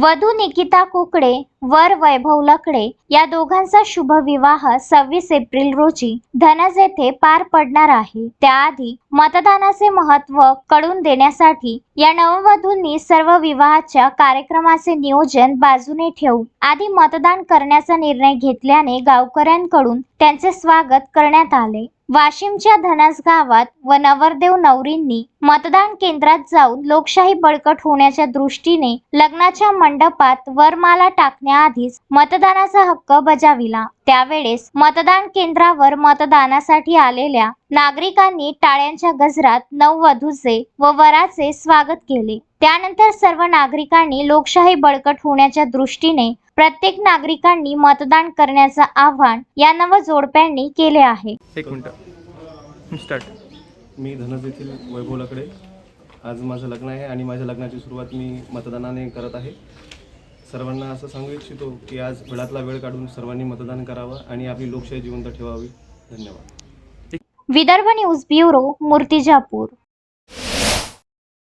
वधू निकिता कुकडे वर वैभव लकडे या दोघांचा शुभ विवाह सव्वीस एप्रिल रोजी धनज येथे पार पडणार आहे. त्याआधी मतदानाचे महत्त्व कळून देण्यासाठी या नववधूंनी सर्व विवाहाच्या कार्यक्रमाचे नियोजन बाजूने ठेवून आधी मतदान करण्याचा निर्णय घेतल्याने गावकऱ्यांकडून त्यांचे स्वागत करण्यात आले. वाशिमच्या धनस गावात व नवरदेव नवरींनी मतदान केंद्रात जाऊन लोकशाही बळकट होण्याच्या दृष्टीने लग्नाच्या मंडपात वरमाला टाकण्याआधीच मतदानाचा हक्क बजाविला. त्यावेळेस मतदान केंद्रावर मतदानासाठी आलेल्या नागरिकांनी टाळ्यांच्या गजरात नववधूचे व वराचे स्वागत केले. त्यानंतर सर्व नागरिकांनी लोकशाही बळकट होण्याच्या दृष्टीने प्रत्येक नागरिकांनी मतदान करण्याचं आव्हान या नव जोडप्यांनी केले आहे. एक मिनिट. स्टार्ट मी धनज येथील वैभवलाकडे. आज माझं लग्न आहे आणि माझ्या लग्नाची सुरुवात मी मतदानाने करत आहे. सर्वांना असं सांगू इच्छितो की आज वेळातला वेळ काढून सर्वांनी मतदान करावं आणि आपली लोकशाही जिवंत ठेवावी. धन्यवाद. Vidarbha news bureau Murtijapur.